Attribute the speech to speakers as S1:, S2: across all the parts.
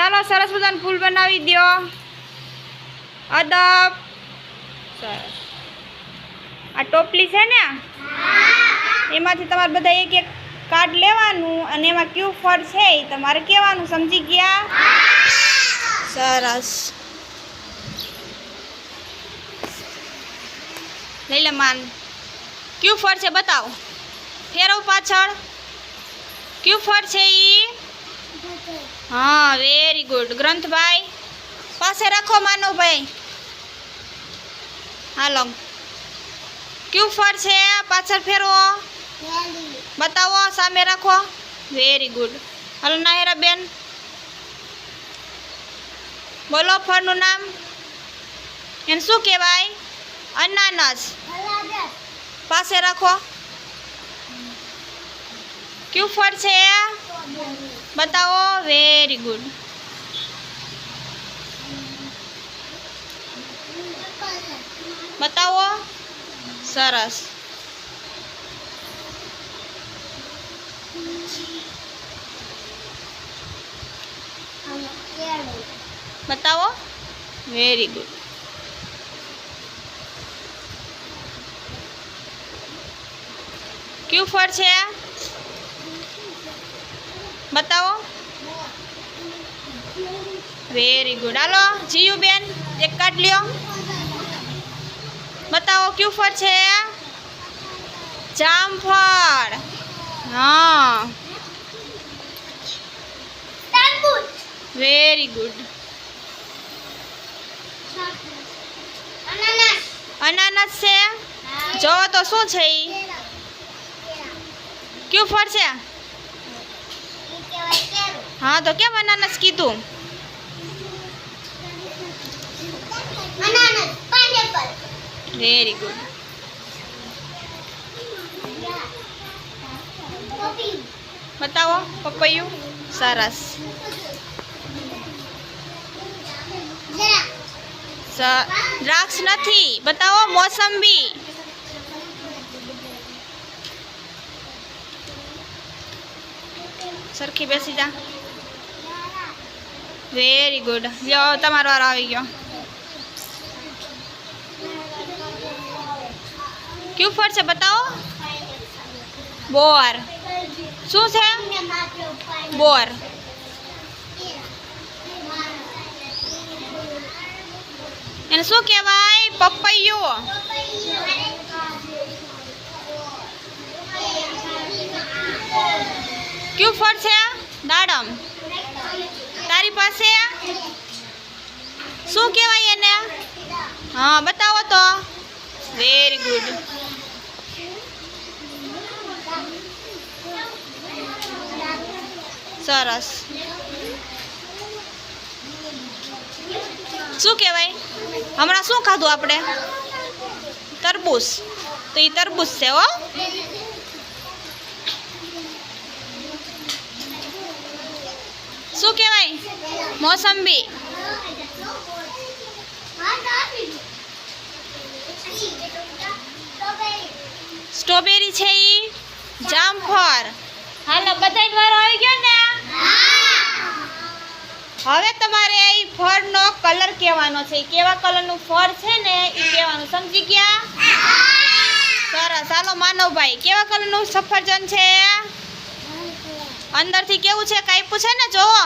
S1: ચાલો સરસ મજાનું ફૂલ બનાવી દ્યો. અદબ. સરસ. આ ટોપલી છે ને? એમાંથી તમારે બધા એક એક કાર્ડ લેવાનું અને એમાં કયું ફળ છે એ તમારે કહેવાનું સમજી ગયા? સરસ. લઈ લે માન. કયું ફળ છે બતાવો. ફેરવ પાછળ. કયું ફળ છે ઈ? હા વેરી ગુડ ગ્રંથભાઈ, પાસે રાખો માનવભાઈ હાલો. ક્યુ ફળ છે? પાછળ ફેરવો. બતાવો, સામે રાખો. વેરી ગુડ હાલો નાહેરા બેન. બોલો ફળનું નામ. એને શું કહેવાય? અનાનસ. પાસે રાખો. ક્યુ ફળ છે? બતાવો વેરી ગુડ બતાવો સરસ. બતાવો વેરી ગુડ કયું ફળ છે? બતાવો. વેરી ગુડ હાલો જીયુ બેન એક કાર્ડ લ્યો. બતાવો કયું ફળ છે? જામફળ હા. વેરી ગુડ અનાનસ છે? જો તો શું છે ઈ? કયું ફળ છે? હા તો કેમ અનાનસ કીધું? વેરી ગુડ બતાવો પપૈયું? સરસ. દ્રાક્ષ નથી. બતાવો મોસંબી. સરખી બેસી જા. વેરી ગુડ યો તમારો વાર આવી ગયો. કયું ફળ છે બતાવો? બોર. શું છે? બોર. એને શું કહેવાય? પપૈયો. ક્યુ ફળ છે? દાડમ. તારી પાસે શું કહેવાય એને? હા, બતાવો તો. વેરી ગુડ સરસ. શું કહેવાય? હમણાં શું ખાધું આપણે? તરબૂચ. તો એ તરબૂચ છે હો. શું કહેવાય? મોસંબી. સ્ટ્રોબેરી છે ઈ? જામફળ. હાલો, બધાય વારો આવી ગયો ને? હવે તમારે એ ફળનો કલર કહેવાનો છે. કેવા કલરનું ફળ છે ને એ કહેવાનું, સમજી ગયા? સરસ. હાલો, માનવભાઈ, કેવા કલરનું સફરજન છે? અંદરથી કેવું છે? કાપ્યું છે ને? જોવો.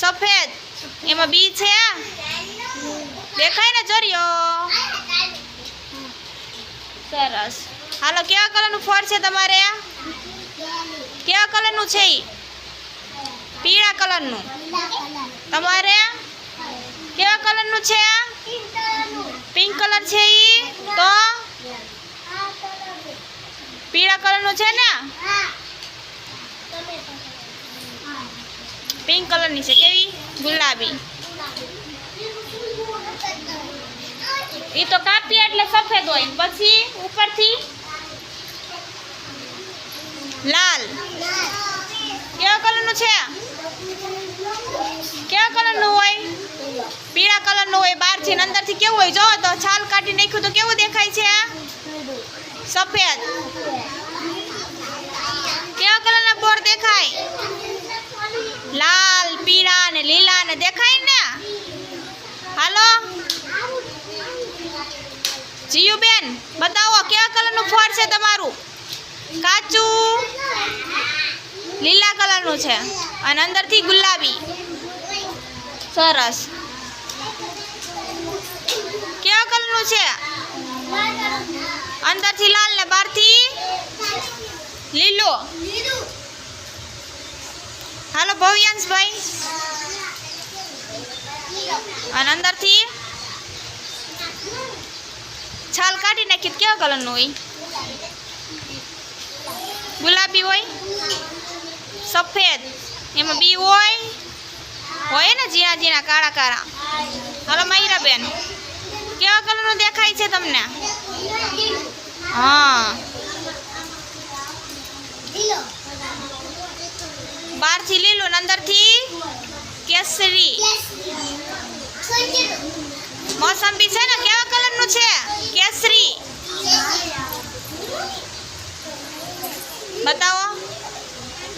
S1: સફેદ. એમાં બી છે દેખાય ને જરિયો? સરસ. હાલો, કેવા કલરનું ફળ છે તમારે કેવા કલરનું છે એ પીળા કલરનું. તમારે કેવા કલરનું છે પિંક કલર છે ઈ? તો? પીળા કલરનું છે ને? પિંક કલરની છે. કેવી? ગુલાબી. એ તો કાપીએ એટલે સફેદ હોય. પછી ઉપરથી? લાલ. કેવા કલરનું છે? કેવા કલરનું હોય? પીળા કલરનું હોય બહારથી અંદર અંદરથી કેવું હોય? જોવો તો છાલ કાઢી નાખ્યું તો કેવું દેખાય છે? સફેદ. કેવા કલરના બોર દેખાય? ને દેખાય ને? હાલો? જીયુબેન બતાવો, કેવા કલરનું ફળ છે તમારું? કાચું? લીલા કલરનું છે. અને અંદરથી ગુલાબી. સરસ. કેવા કલરનું છે? અંદરથી લાલ ને બહારથી? લીલો. હાલો, ભવ્યાંશભાઈ. અને અંદરથી છાલ કાઢી નાખી કેવા કલરનું હોય? ગુલાબી હોય? સફેદ. એમાં બી હોય? હોય ને જીણા જીણા કાળા કાળા. હલો, માયરાબેન. કેવા કલરનું દેખાય છે તમને? હા. બહારથી લીલું અંદરથી કેસરી. મોસંબી છે ને, કેવા કલરનું છે? કેસરી. બતાવો.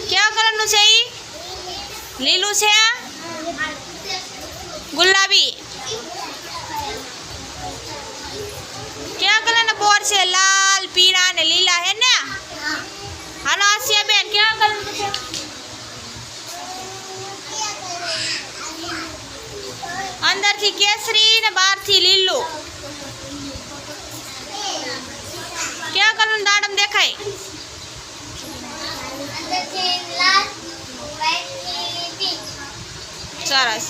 S1: કેવા કલરનું છે ઈ? લીલું છે ગુલાબી. કેવા કલરના બોર છે? લાલ, પીળા ને લીલા, હે ને? હાલો આસિયા બેન કેવા કલરનું છે? અંદરથી કેસરી ને બહારથી લીલું. કેવા કલરનું દાડમ દેખાય? સરસ.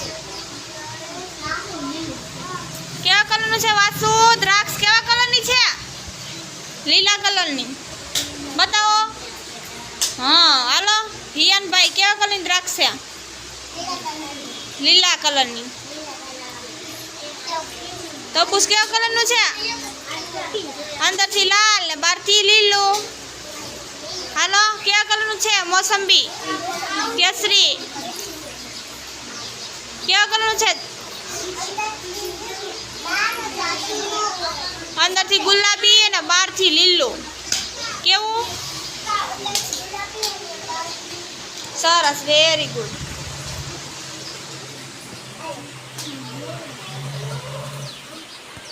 S1: કેવા કલરનું છે વાસુ દ્રાક્ષ કેવા કલરની છે? લીલા કલરની. બતાવો. હા, હાલો. હિયાનભાઈ, કેવા કલરની દ્રાક્ષ છે? લીલા કલરની. તરબૂચ કેવા કલરનું છે? અંદરથી લાલ ને બહારથી લીલું. હાલો, કેવા કલરનું છે? મોસંબી, કેસરી. કેવા કલરનું છે? અંદરથી ગુલાબી અને બહારથી લીલું. કેવું? સરસ વેરી ગુડ